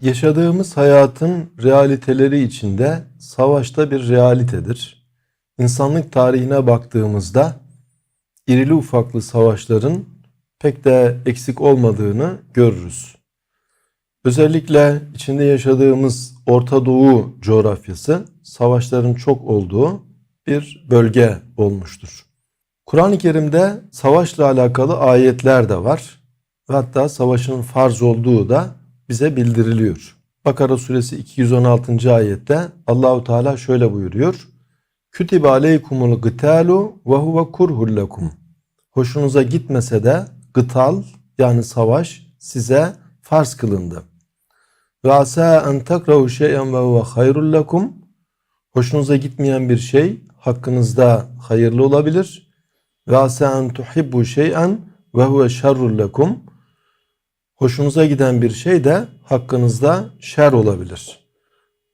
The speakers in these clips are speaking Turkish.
Yaşadığımız hayatın realiteleri içinde savaşta bir realitedir. İnsanlık tarihine baktığımızda irili ufaklı savaşların pek de eksik olmadığını görürüz. Özellikle içinde yaşadığımız Orta Doğu coğrafyası savaşların çok olduğu bir bölge olmuştur. Kur'an-ı Kerim'de savaşla alakalı ayetler de var ve hatta savaşın farz olduğu da bize bildiriliyor. Bakara suresi 216. ayette Allahu Teala şöyle buyuruyor. Kütibe aleykumul gıtalu ve huve kurhul lekum. Hoşunuza gitmese de gıtal yani savaş size farz kılındı. Ve asa en tekrahu şey'en ve huve hayrul lekum. Hoşunuza gitmeyen bir şey hakkınızda hayırlı olabilir. Ve asa en tuhibbu şey'en ve huve şerrul. Hoşunuza giden bir şey de hakkınızda şer olabilir.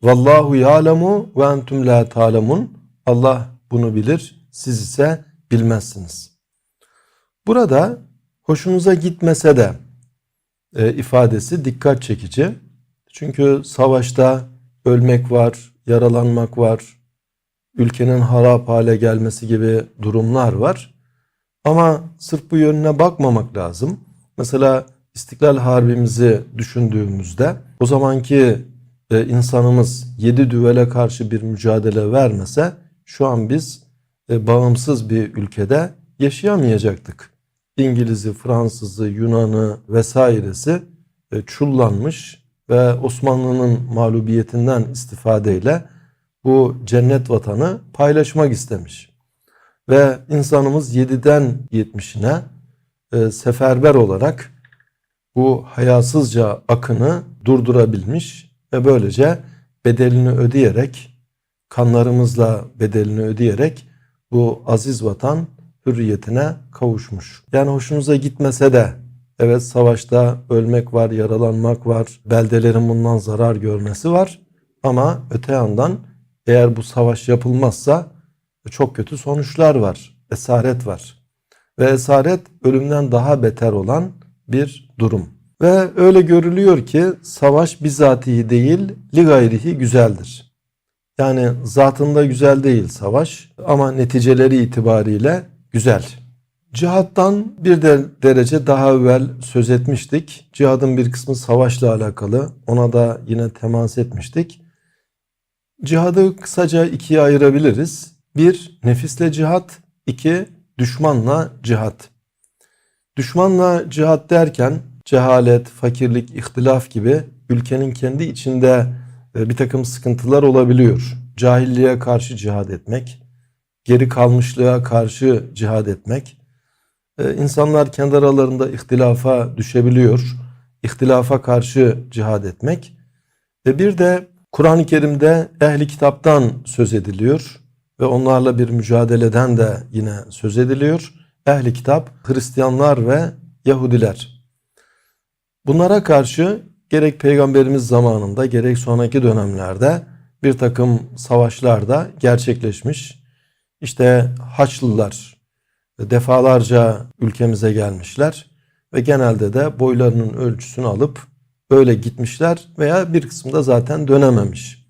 Vallahu ya'lemu ve entum la ta'lemun. Allah bunu bilir, siz ise bilmezsiniz. Burada hoşunuza gitmese de e, ifadesi dikkat çekici. Çünkü savaşta ölmek var, yaralanmak var, ülkenin harap hale gelmesi gibi durumlar var. Ama sırf bu yönüne bakmamak lazım. Mesela İstiklal Harbimizi düşündüğümüzde o zamanki e, insanımız yedi düvele karşı bir mücadele vermese şu an biz e, bağımsız bir ülkede yaşayamayacaktık. İngiliz'i, Fransız'ı, Yunan'ı vesairesi e, çullanmış ve Osmanlı'nın mağlubiyetinden istifadeyle bu cennet vatanı paylaşmak istemiş. Ve insanımız 7'den 70'ine e, seferber olarak bu hayasızca akını durdurabilmiş ve böylece bedelini ödeyerek kanlarımızla bedelini ödeyerek bu aziz vatan hürriyetine kavuşmuş. Yani hoşunuza gitmese de evet savaşta ölmek var, yaralanmak var, beldelerin bundan zarar görmesi var ama öte yandan eğer bu savaş yapılmazsa çok kötü sonuçlar var. Esaret var. Ve esaret ölümden daha beter olan bir durum. Ve öyle görülüyor ki savaş bizatihi değil li gayrihi güzeldir. Yani zatında güzel değil savaş ama neticeleri itibariyle güzel. Cihattan bir de derece daha evvel söz etmiştik. Cihadın bir kısmı savaşla alakalı. Ona da yine temas etmiştik. Cihadı kısaca ikiye ayırabiliriz. Bir, nefisle cihat. iki düşmanla cihat. Düşmanla cihat derken cehalet, fakirlik, ihtilaf gibi ülkenin kendi içinde e, bir takım sıkıntılar olabiliyor. Cahilliğe karşı cihad etmek, geri kalmışlığa karşı cihad etmek. E, insanlar kendi aralarında ihtilafa düşebiliyor. İhtilafa karşı cihad etmek. Ve bir de Kur'an-ı Kerim'de ehli kitaptan söz ediliyor ve onlarla bir mücadeleden de yine söz ediliyor. Ehli kitap Hristiyanlar ve Yahudiler. Bunlara karşı gerek peygamberimiz zamanında gerek sonraki dönemlerde bir takım savaşlar da gerçekleşmiş. İşte Haçlılar defalarca ülkemize gelmişler ve genelde de boylarının ölçüsünü alıp böyle gitmişler veya bir kısımda zaten dönememiş.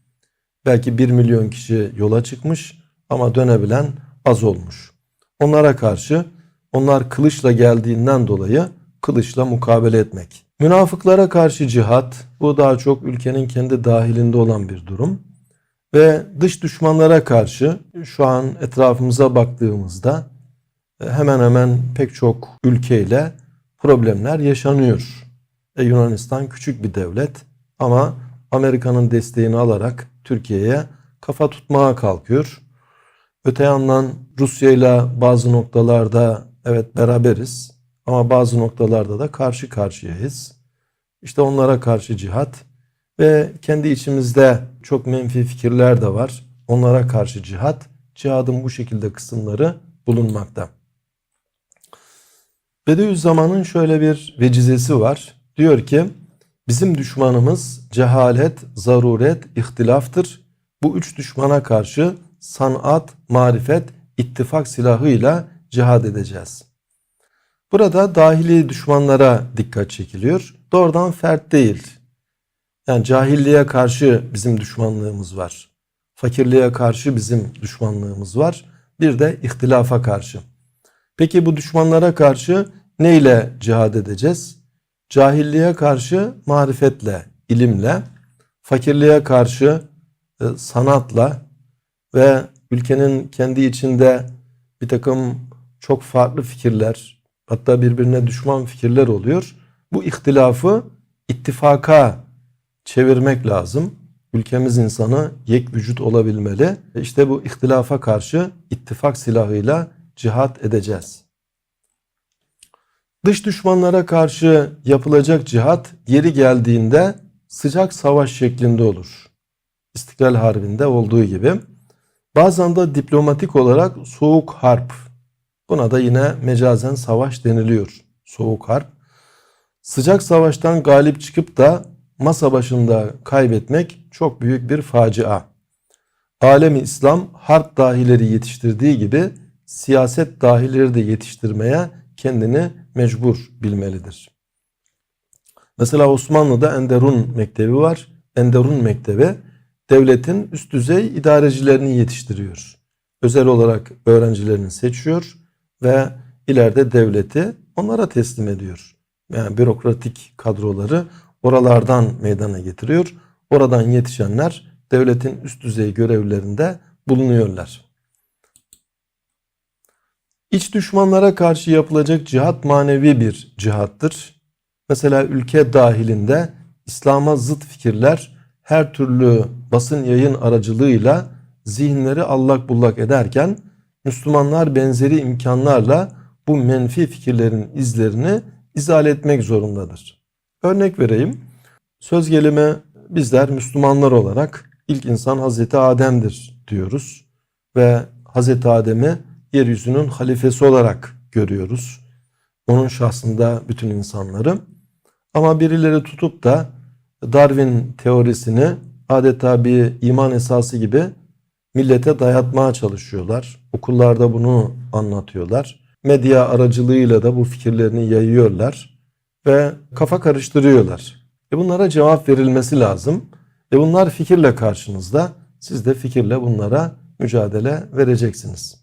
Belki bir milyon kişi yola çıkmış ama dönebilen az olmuş. Onlara karşı onlar kılıçla geldiğinden dolayı kılıçla mukabele etmek. Münafıklara karşı cihat bu daha çok ülkenin kendi dahilinde olan bir durum. Ve dış düşmanlara karşı şu an etrafımıza baktığımızda e, hemen hemen pek çok ülkeyle problemler yaşanıyor. E, Yunanistan küçük bir devlet ama Amerika'nın desteğini alarak Türkiye'ye kafa tutmaya kalkıyor. Öte yandan Rusya ile bazı noktalarda evet beraberiz ama bazı noktalarda da karşı karşıyayız. İşte onlara karşı cihat ve kendi içimizde çok menfi fikirler de var. Onlara karşı cihat, cihadın bu şekilde kısımları bulunmakta. Bediüzzaman'ın şöyle bir vecizesi var. Diyor ki bizim düşmanımız cehalet, zaruret, ihtilaftır. Bu üç düşmana karşı sanat, marifet, ittifak silahıyla cihad edeceğiz. Burada dahili düşmanlara dikkat çekiliyor. Doğrudan fert değil. Yani cahilliğe karşı bizim düşmanlığımız var. Fakirliğe karşı bizim düşmanlığımız var. Bir de ihtilafa karşı. Peki bu düşmanlara karşı ne ile cihad edeceğiz? Cahilliğe karşı marifetle, ilimle, fakirliğe karşı e, sanatla ve ülkenin kendi içinde bir takım çok farklı fikirler, hatta birbirine düşman fikirler oluyor. Bu ihtilafı ittifaka çevirmek lazım. Ülkemiz insanı yek vücut olabilmeli. İşte bu ihtilafa karşı ittifak silahıyla cihat edeceğiz. Dış düşmanlara karşı yapılacak cihat yeri geldiğinde sıcak savaş şeklinde olur. İstiklal Harbi'nde olduğu gibi. Bazen de diplomatik olarak soğuk harp. Buna da yine mecazen savaş deniliyor. Soğuk harp. Sıcak savaştan galip çıkıp da masa başında kaybetmek çok büyük bir facia. Alemi İslam harp dahileri yetiştirdiği gibi siyaset dahileri de yetiştirmeye kendini mecbur bilmelidir. Mesela Osmanlı'da Enderun Mektebi var. Enderun Mektebi devletin üst düzey idarecilerini yetiştiriyor. Özel olarak öğrencilerini seçiyor ve ileride devleti onlara teslim ediyor. Yani bürokratik kadroları oralardan meydana getiriyor. Oradan yetişenler devletin üst düzey görevlerinde bulunuyorlar. İç düşmanlara karşı yapılacak cihat manevi bir cihattır. Mesela ülke dahilinde İslam'a zıt fikirler her türlü basın yayın aracılığıyla zihinleri allak bullak ederken Müslümanlar benzeri imkanlarla bu menfi fikirlerin izlerini izale etmek zorundadır. Örnek vereyim. Söz gelimi bizler Müslümanlar olarak ilk insan Hazreti Adem'dir diyoruz ve Hazreti Adem'i yeryüzünün halifesi olarak görüyoruz. Onun şahsında bütün insanları. Ama birileri tutup da Darwin teorisini adeta bir iman esası gibi millete dayatmaya çalışıyorlar. Okullarda bunu anlatıyorlar. Medya aracılığıyla da bu fikirlerini yayıyorlar ve kafa karıştırıyorlar. E bunlara cevap verilmesi lazım. E bunlar fikirle karşınızda. Siz de fikirle bunlara mücadele vereceksiniz.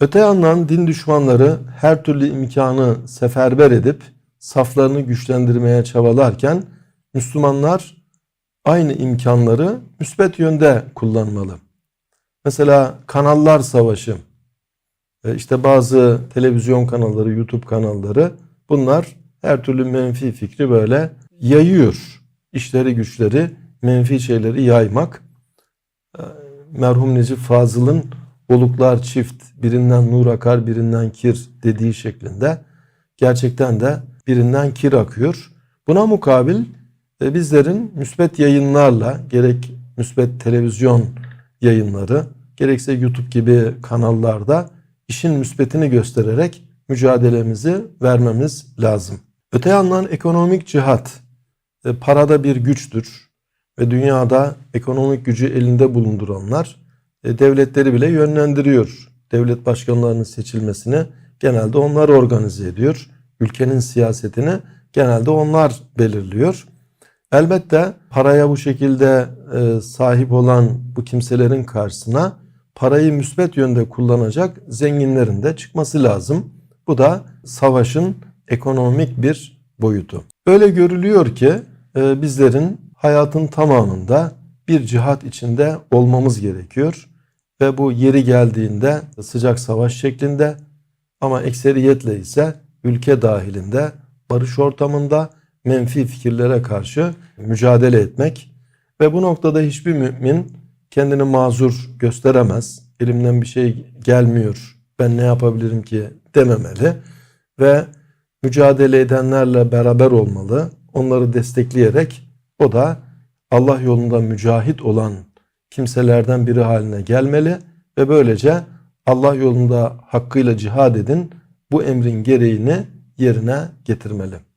Öte yandan din düşmanları her türlü imkanı seferber edip saflarını güçlendirmeye çabalarken Müslümanlar aynı imkanları müsbet yönde kullanmalı. Mesela kanallar savaşı, e, işte bazı televizyon kanalları, YouTube kanalları bunlar her türlü menfi fikri böyle yayıyor. İşleri güçleri menfi şeyleri yaymak. E, merhum Necip Fazıl'ın oluklar çift birinden nur akar birinden kir dediği şeklinde gerçekten de birinden kir akıyor. Buna mukabil bizlerin müsbet yayınlarla gerek müsbet televizyon yayınları gerekse YouTube gibi kanallarda işin müsbetini göstererek mücadelemizi vermemiz lazım. Öte yandan ekonomik cihat e, parada bir güçtür ve dünyada ekonomik gücü elinde bulunduranlar e, devletleri bile yönlendiriyor. Devlet başkanlarının seçilmesini genelde onlar organize ediyor. Ülkenin siyasetini genelde onlar belirliyor. Elbette paraya bu şekilde e, sahip olan bu kimselerin karşısına parayı müsbet yönde kullanacak zenginlerin de çıkması lazım. Bu da savaşın ekonomik bir boyutu. Öyle görülüyor ki e, bizlerin hayatın tamamında bir cihat içinde olmamız gerekiyor. Ve bu yeri geldiğinde sıcak savaş şeklinde ama ekseriyetle ise ülke dahilinde barış ortamında menfi fikirlere karşı mücadele etmek ve bu noktada hiçbir mümin kendini mazur gösteremez. Elimden bir şey gelmiyor. Ben ne yapabilirim ki dememeli ve mücadele edenlerle beraber olmalı. Onları destekleyerek o da Allah yolunda mücahit olan kimselerden biri haline gelmeli ve böylece Allah yolunda hakkıyla cihad edin bu emrin gereğini yerine getirmeli.